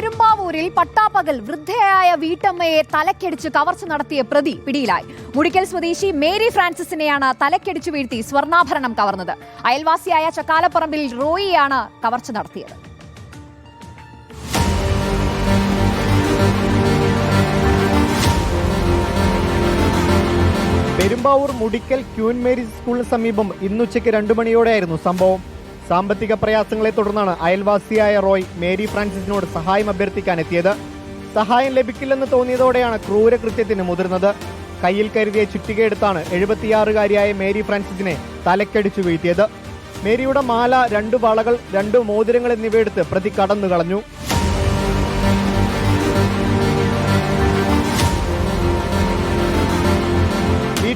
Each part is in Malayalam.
പെരുമ്പാവൂരിൽ പട്ടാപ്പകൽ വൃദ്ധയായ വീട്ടമ്മയെ തലക്കടിച്ച് കവർച്ച നടത്തിയ പ്രതി പിടിയിലായി. മുടിക്കൽ സ്വദേശി മേരി ഫ്രാൻസിസിനെയാണ് തലക്കടിച്ചു വീഴ്ത്തി സ്വർണാഭരണം കവർന്നത്. അയൽവാസിയായ ചക്കാലപ്പറമ്പിൽ റോയിയാണ് കവർച്ച നടത്തിയത്. പെരുമ്പാവൂർ മുടിക്കൽ ക്യൂൻ മേരി സ്കൂളിന് സമീപം ഇന്നുച്ചയ്ക്ക് രണ്ടു മണിയോടെയായിരുന്നു സംഭവം. സാമ്പത്തിക പ്രയാസങ്ങളെ തുടർന്നാണ് അയൽവാസിയായ റോയ് മേരി ഫ്രാൻസിസിനോട് സഹായം അഭ്യർത്ഥിക്കാൻ എത്തിയത് സഹായം ലഭിക്കില്ലെന്ന് തോന്നിയതോടെയാണ് ക്രൂരകൃത്യത്തിന് മുതിർന്നത്. കയ്യിൽ കരുതിയ ചുറ്റികയെടുത്താണ് എഴുപത്തിയാറുകാരിയായ മേരി ഫ്രാൻസിസിനെ തലക്കടിച്ചു വീഴ്ത്തിയത്. മേരിയുടെ മാല രണ്ടു വളകൾ രണ്ട് മോതിരങ്ങൾ എന്നിവയെടുത്ത് പ്രതി കടന്നു കളഞ്ഞു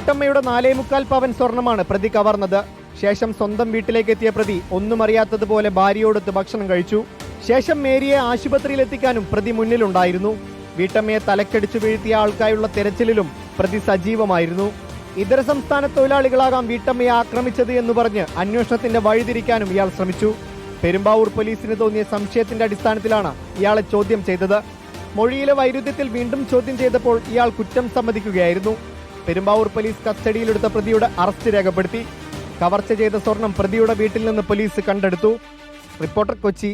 വീട്ടമ്മയുടെ നാലേ മുക്കാൽ പവൻ സ്വർണമാണ് പ്രതി കവർന്നത്. ശേഷം സ്വന്തം വീട്ടിലേക്ക് എത്തിയ പ്രതി ഒന്നും അറിയാത്തതുപോലെ ഭാര്യയോടൊത്ത് ഭക്ഷണം കഴിച്ചു. ശേഷം മേരിയെ ആശുപത്രിയിൽ എത്തിക്കാനും പ്രതി മുന്നിലുണ്ടായിരുന്നു. വീട്ടമ്മയെ തലക്കടിച്ചു വീഴ്ത്തിയ ആൾക്കായുള്ള തെരച്ചിലിലും പ്രതി സജീവമായിരുന്നു. ഇതര സംസ്ഥാന തൊഴിലാളികളാകാം വീട്ടമ്മയെ ആക്രമിച്ചത് എന്ന് പറഞ്ഞ് അന്വേഷണത്തിന്റെ വഴിതിരിക്കാനും ഇയാൾ ശ്രമിച്ചു. പെരുമ്പാവൂർ പോലീസിന് തോന്നിയ സംശയത്തിന്റെ അടിസ്ഥാനത്തിലാണ് ഇയാളെ ചോദ്യം ചെയ്തത്. മൊഴിയിലെ വൈരുദ്ധ്യത്തിൽ വീണ്ടും ചോദ്യം ചെയ്തപ്പോൾ ഇയാൾ കുറ്റം സമ്മതിക്കുകയായിരുന്നു. പെരുമ്പാവൂർ പോലീസ് കസ്റ്റഡിയിലെടുത്ത പ്രതിയുടെ അറസ്റ്റ് രേഖപ്പെടുത്തി. കവർച്ച ചെയ്ത സ്വർണം പ്രതിയുടെ വീട്ടിൽ നിന്ന് പോലീസ് കണ്ടെടുത്തു. റിപ്പോർട്ടർ കൊച്ചി.